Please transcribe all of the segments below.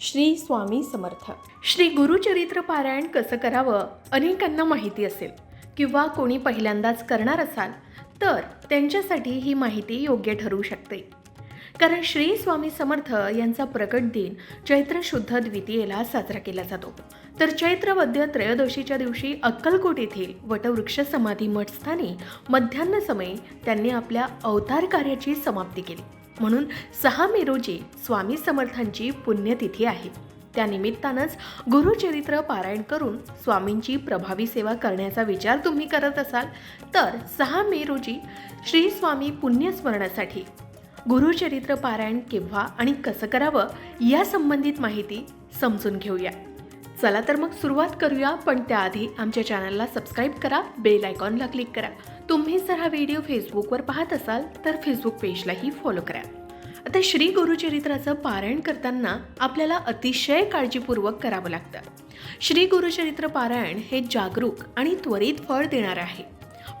श्री स्वामी समर्थ. श्री गुरुचरित्र पारायण कसं करावं अनेकांना माहिती असेल किंवा कोणी पहिल्यांदाच करणार असाल तर त्यांच्यासाठी ही माहिती योग्य ठरू शकते. कारण श्री स्वामी समर्थ यांचा प्रकट दिन चैत्र शुद्ध द्वितीयेला साजरा केला जातो. तर चैत्र वद्य त्रयोदशीच्या दिवशी अक्कलकोट येथील वटवृक्ष समाधी मठस्थानी मध्यान्ह समयी त्यांनी आपल्या अवतार कार्याची समाप्ती केली. म्हणून सहा मे रोजी स्वामी समर्थांची पुण्यतिथी आहे. त्यानिमित्तानंच गुरुचरित्र पारायण करून स्वामींची प्रभावी सेवा करण्याचा विचार तुम्ही करत असाल तर सहा मे रोजी श्री स्वामी पुण्यस्मरणासाठी गुरुचरित्र पारायण केव्हा आणि कसं करावं या संबंधित माहिती समजून घेऊया. चला तर मग सुरुवात करूया पण त्याआधी आमच्या चॅनलला सबस्क्राईब करा बेल आयकॉनला क्लिक करा. तुम्ही जर हा व्हिडिओ फेसबुकवर पाहत असाल तर फेसबुक पेजलाही फॉलो करा. आता श्री गुरुचरित्राचं पारायण करताना आपल्याला अतिशय काळजीपूर्वक करावं लागतं. श्री गुरुचरित्र पारायण हे जागरूक आणि त्वरित फळ देणार आहे.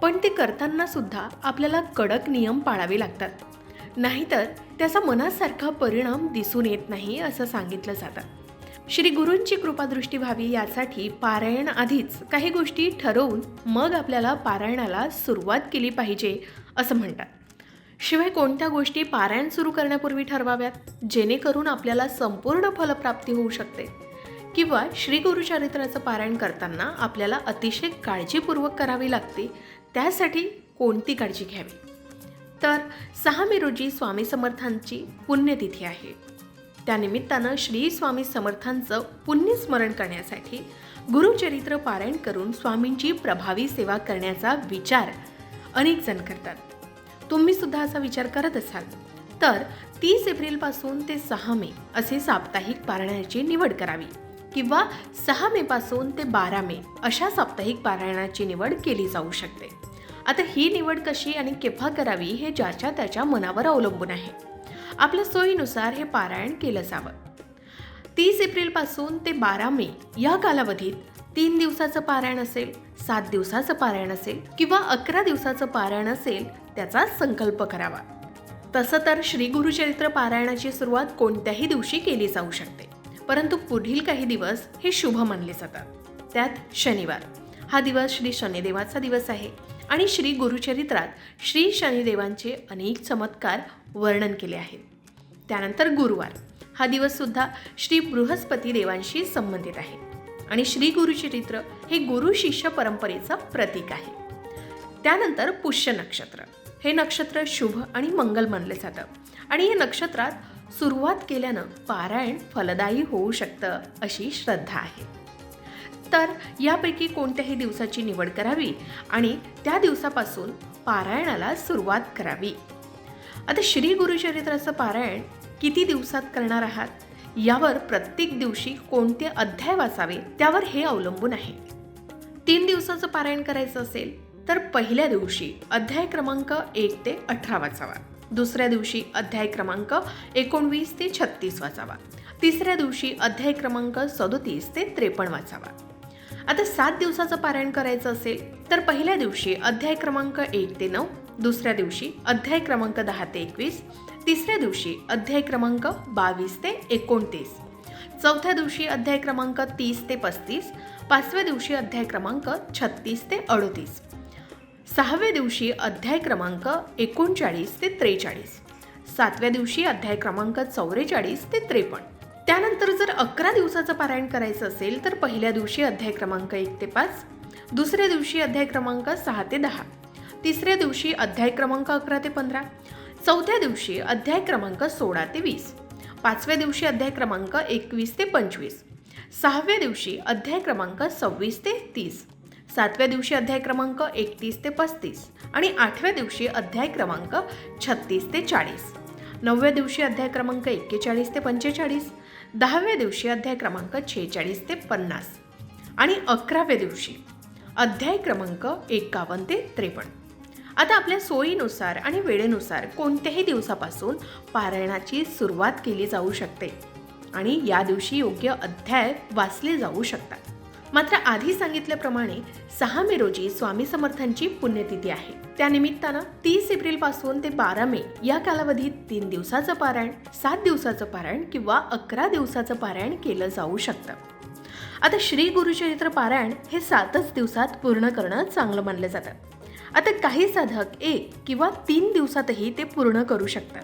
पण ते करताना सुद्धा आपल्याला कडक नियम पाळावे लागतात. नाहीतर त्याचा मनासारखा परिणाम दिसून येत नाही असं सांगितलं जातं. श्री गुरूंची कृपादृष्टी व्हावी यासाठी पारायण आधीच काही गोष्टी ठरवून मग आपल्याला पारायणाला सुरुवात केली पाहिजे असं म्हणतात. शिवाय कोणत्या गोष्टी पारायण सुरू करण्यापूर्वी ठरवाव्यात? जेणेकरून आपल्याला संपूर्ण फलप्राप्ती होऊ शकते. किंवा श्री गुरुचरित्राचं पारायण करताना आपल्याला अतिशय काळजीपूर्वक करावी लागते त्यासाठी कोणती काळजी घ्यावी? तर सहा मे रोजी स्वामी समर्थांची पुण्यतिथी आहे. त्यानिमित्तानं श्री स्वामी समर्थांचं पुण्यस्मरण करण्यासाठी गुरुचरित्र पारायण करून स्वामींची प्रभावी सेवा करण्याचा विचार अनेक जण करतात. तुम्ही सुद्धा असा विचार करत असाल. तर तीस एप्रिलपासून ते सहा मे असे साप्ताहिक पारायणाची निवड करावी किंवा सहा मे पासून ते बारा मे अशा साप्ताहिक पारायणाची निवड केली जाऊ शकते. आता ही निवड कशी आणि केव्हा करावी हे ज्याच्या त्याच्या मनावर अवलंबून आहे. आपल्या सोयीनुसार हे पारायण केलं जावं. तीस एप्रिलपासून ते बारा मे या कालावधीत तीन दिवसाचं पारायण असेल सात दिवसाचं पारायण असेल किंवा अकरा दिवसाचं पारायण असेल त्याचा संकल्प करावा. तसं तर श्री गुरुचरित्र पारायणाची सुरुवात कोणत्याही दिवशी केली जाऊ शकते परंतु पुढील काही दिवस हे शुभ मानले जातात. त्यात शनिवार. हा दिवस श्री शनिदेवाचा दिवस आहे. आणि श्री गुरुचरित्रात श्री शनिदेवांचे अनेक चमत्कार वर्णन केले आहेत. त्यानंतर गुरुवार हा दिवससुद्धा श्री बृहस्पती देवांशी संबंधित आहे. आणि श्री गुरुचरित्र हे गुरु शिष्य परंपरेचं प्रतीक आहे. त्यानंतर पुष्य नक्षत्र. हे नक्षत्र शुभ आणि मंगल मानले जातं. आणि या नक्षत्रात सुरुवात केल्यानं पारायण फलदायी होऊ शकतं अशी श्रद्धा आहे. तर यापैकी कोणत्याही दिवसाची निवड करावी आणि त्या दिवसापासून पारायणाला सुरुवात करावी. आता श्री गुरुचरित्राचं पारायण किती दिवसात करणार आहात? यावर प्रत्येक दिवशी कोणते अध्याय वाचावे? त्यावर हे अवलंबून आहे. तीन दिवसाचं पारायण करायचं असेल तर पहिल्या दिवशी अध्याय क्रमांक एक ते अठरा वाचावा. दुसऱ्या दिवशी अध्याय क्रमांक एकोणवीस ते छत्तीस वाचावा. तिसऱ्या दिवशी अध्याय क्रमांक सदोतीस ते त्रेपन्न वाचावा. आता सात दिवसाचं पारायण करायचं असेल तर पहिल्या दिवशी अध्याय क्रमांक एक ते नऊ दुसऱ्या दिवशी अध्याय क्रमांक दहा ते एकवीस तिसऱ्या दिवशी अध्याय क्रमांक बावीस ते एकोणतीस. चौथ्या दिवशी अध्याय क्रमांक तीस ते पस्तीस पाचव्या दिवशी अध्याय क्रमांक छत्तीस ते अडोतीस. सहाव्या दिवशी अध्याय क्रमांक एकोणचाळीस ते त्रेचाळीस. सातव्या दिवशी अध्याय क्रमांक चौवेचाळीस ते त्रेपन्न. त्यानंतर जर अकरा दिवसाचं पारायण करायचं असेल तर पहिल्या दिवशी अध्याय क्रमांक एक ते पाच दुसऱ्या दिवशी अध्याय क्रमांक सहा ते दहा तिसऱ्या दिवशी अध्याय क्रमांक अकरा ते पंधरा चौथ्या दिवशी अध्याय क्रमांक सोळा ते वीस पाचव्या दिवशी अध्याय क्रमांक एकवीस ते पंचवीस सहाव्या दिवशी अध्याय क्रमांक सव्वीस ते तीस सातव्या दिवशी अध्याय क्रमांक एकतीस ते पस्तीस आणि आठव्या दिवशी अध्याय क्रमांक छत्तीस ते चाळीस नवव्या दिवशी अध्याय क्रमांक एक्केचाळीस ते पंचेचाळीस दहाव्या दिवशी अध्याय क्रमांक छेचाळीस ते पन्नास आणि अकराव्या दिवशी अध्याय क्रमांक एकावन्न ते त्रेपन्न. आता आपल्या सोयीनुसार आणि वेळेनुसार कोणत्याही दिवसापासून पारायणाची सुरुवात केली जाऊ शकते आणि या दिवशी योग्य अध्याय वाचले जाऊ शकतात. मात्र आधी सांगितल्याप्रमाणे सहा मे रोजी स्वामी समर्थांची पुण्यतिथी आहे. त्यानिमित्तानं तीस एप्रिलपासून ते बारा मे या कालावधीत तीन दिवसाचं पारायण सात दिवसाचं पारायण किंवा अकरा दिवसाचं पारायण केलं जाऊ शकतं. आता श्री गुरुचरित्र पारायण हे सातच दिवसात पूर्ण करणं चांगलं मानलं जातं. आता काही साधक एक किंवा तीन दिवसातही ते पूर्ण करू शकतात.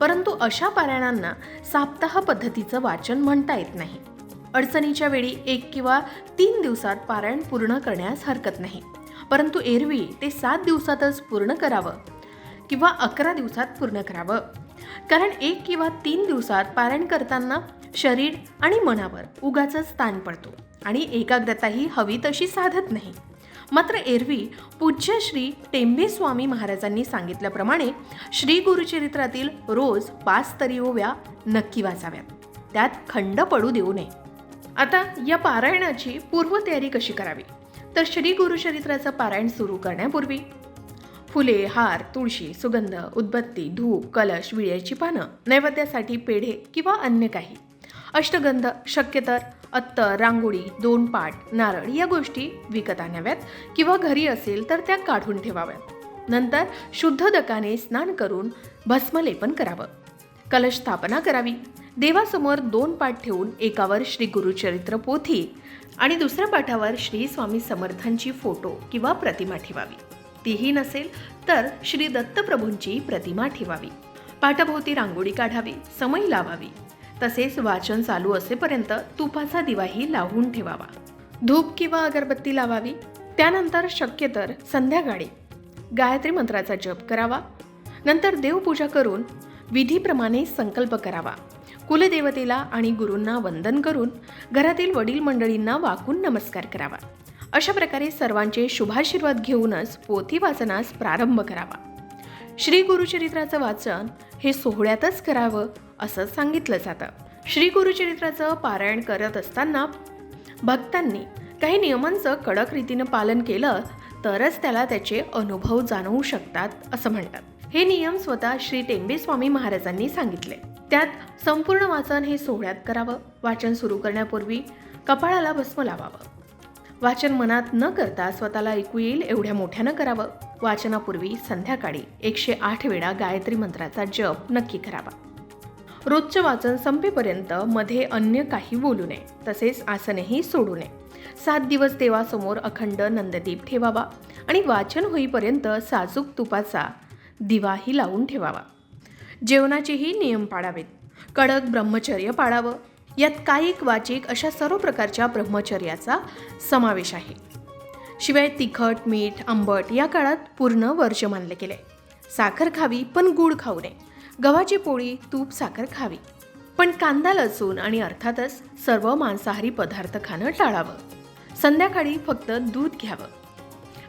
परंतु अशा पारायणांना साप्ताह पद्धतीचं वाचन म्हणता येत नाही. अडचणीच्या वेळी एक किंवा तीन दिवसात पारायण पूर्ण करण्यास हरकत नाही. परंतु एरवी ते सात दिवसातच पूर्ण करावं किंवा अकरा दिवसात पूर्ण करावं. कारण एक किंवा तीन दिवसात पारायण करताना शरीर आणि मनावर उगाच ताण पडतो आणि एकाग्रताही हवी तशी साधत नाही. मात्र एरवी पूज्य श्री टेंबे स्वामी महाराजांनी सांगितल्याप्रमाणे श्री गुरुचरित्रातील रोज पाच तरी ओव्या नक्की वाचाव्यात. त्यात खंड पडू देऊ नये. आता या पारायणाची पूर्वतयारी कशी करावी? तर श्री गुरुचरित्राचं पारायण सुरू करण्यापूर्वी फुले हार तुळशी सुगंध उदबत्ती धूप कलश विळ्याची पानं नैवेद्यासाठी पेढे किंवा अन्य काही. अष्टगंध शक्यतर अत्तर रांगोळी दोन पाट नारळ या गोष्टी विकत आणाव्यात किंवा घरी असेल तर त्या काढून ठेवाव्यात. नंतर शुद्ध दकाने स्नान करून भस्मलेपन करावं. कलश स्थापना करावी. देवासमोर दोन पाठ ठेवून एकावर श्री गुरुचरित्र पोथी आणि दुसऱ्या पाठावर श्री स्वामी समर्थांची फोटो किंवा प्रतिमा ठेवावी. तीही नसेल तर श्री दत्तप्रभूंची प्रतिमा ठेवावी. पाठाभोवती रांगोळी काढावी समय लावावी. तसेच वाचन चालू असेपर्यंत तुपाचा दिवाही लावून ठेवावा. धूप किंवा अगरबत्ती लावावी. त्यानंतर शक्य तर संध्याकाळी गायत्री मंत्राचा जप करावा. नंतर देवपूजा करून विधीप्रमाणे संकल्प करावा. कुलदेवतेला आणि गुरूंना वंदन करून घरातील वडील मंडळींना वाकून नमस्कार करावा. अशा प्रकारे सर्वांचे शुभाशीर्वाद घेऊनच पोथी वाचनास प्रारंभ करावा. श्री गुरुचरित्राचं वाचन हे सोहळ्यातच करावं असं सांगितलं जातं. श्री गुरुचरित्राचं पारायण करत असताना भक्तांनी काही नियमांचं कडक रीतीनं पालन केलं तरच त्याला त्याचे अनुभव जाणवू शकतात असं म्हणतात. हे नियम स्वतः श्री टेंबे स्वामी महाराजांनी सांगितले. त्यात संपूर्ण वाचन हे सोहळ्यात करावं. वाचन सुरू करण्यापूर्वी कपाळाला भस्म लावावं. वाचन मनात न करता स्वतःला ऐकू येईल एवढ्या मोठ्यानं करावं. वाचनापूर्वी संध्याकाळी एकशे आठ वेळा गायत्री मंत्राचा जप नक्की करावा. रोजचं वाचन संपेपर्यंत मध्ये अन्य काही बोलू नये तसेच आसनही सोडू नये. सात दिवस देवासमोर अखंड नंददीप ठेवावा आणि वाचन होईपर्यंत साजूक तुपाचा दिवाही लावून ठेवावा. जेवणाचेही नियम पाळावेत कडक ब्रह्मचर्य पाळावं. यात कायिक वाचिक अशा सर्व प्रकारच्या ब्रह्मचर्याचा समावेश आहे. शिवाय तिखट मीठ आंबट या काळात पूर्ण वर्ष मानले गेले. साखर खावी पण गूळ खाऊ नये. गव्हाची पोळी तूप साखर खावी. पण कांदा लसूण आणि अर्थातच सर्व मांसाहारी पदार्थ खाणं टाळावं. संध्याकाळी फक्त दूध घ्यावं.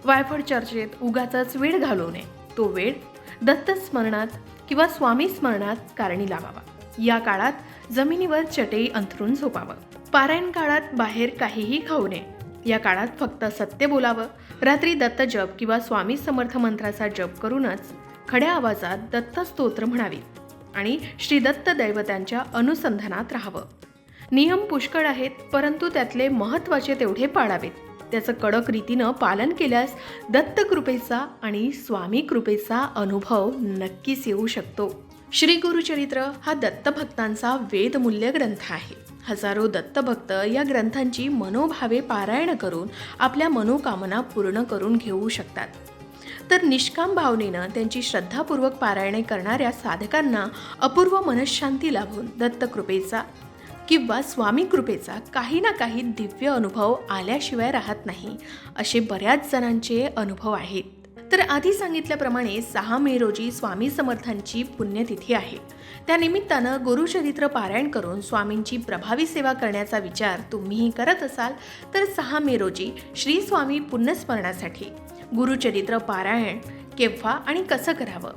वायफळ चर्चेत उगाचाच वेळ घालवू नये. तो वेळ दत्तस्मरणात किंवा स्वामी स्मरणात कारणी लावावा. या काळात जमिनीवर चटई अंथरून झोपावं. पारायण काळात बाहेर काहीही खाऊ नये. या काळात फक्त सत्य बोलावं. रात्री दत्त जप किंवा स्वामी समर्थ मंत्राचा जप करूनच खड्या आवाजात दत्त स्तोत्र म्हणावी आणि श्री दत्त दैवतांच्या अनुसंधानात राहावं. नियम पुष्कळ आहेत परंतु त्यातले महत्त्वाचे तेवढे पाळावेत. त्याचं कडक रीतीनं पालन केल्यास दत्तकृपेचा आणि स्वामी कृपेचा अनुभव नक्कीच येऊ शकतो. श्री गुरुचरित्र हा दत्तभक्तांचा वेदमूल्य ग्रंथ आहे. हजारो दत्तभक्त या ग्रंथांची मनोभावे पारायण करून आपल्या मनोकामना पूर्ण करून घेऊ शकतात. तर निष्काम भावनेनं त्यांची श्रद्धापूर्वक पारायणे करणाऱ्या साधकांना अपूर्व मनशांती लाभून दत्तकृपेचा किंवा स्वामी कृपेचा काही ना काही दिव्य अनुभव आल्याशिवाय राहत नाही असे बऱ्याच जणांचे अनुभव आहेत. तर आधी सांगितल्याप्रमाणे सहा मे रोजी स्वामी समर्थांची पुण्यतिथी आहे. त्या निमित्तानं गुरुचरित्र पारायण करून स्वामींची प्रभावी सेवा करण्याचा विचार तुम्हीही करत असाल तर सहा मे रोजी श्री स्वामी पुण्यस्मरणासाठी गुरुचरित्र पारायण केव्हा आणि कसं करावं?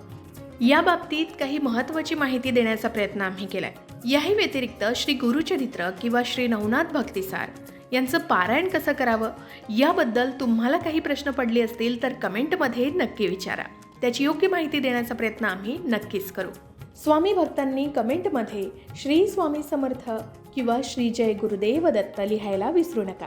या बाबतीत काही महत्त्वाची माहिती देण्याचा प्रयत्न आम्ही केला आहे याही व्यतिरिक्त श्री गुरुचरित्र किंवा श्री नवनाथ भक्तिसार यांचं पारायण कसं करावं? याबद्दल तुम्हाला काही प्रश्न पडले असतील तर कमेंटमध्ये नक्की विचारा. त्याची योग्य माहिती देण्याचा प्रयत्न आम्ही नक्कीच करू. स्वामी भक्तांनी कमेंटमध्ये श्री स्वामी समर्थ किंवा श्री जय गुरुदेव दत्त लिहायला विसरू नका.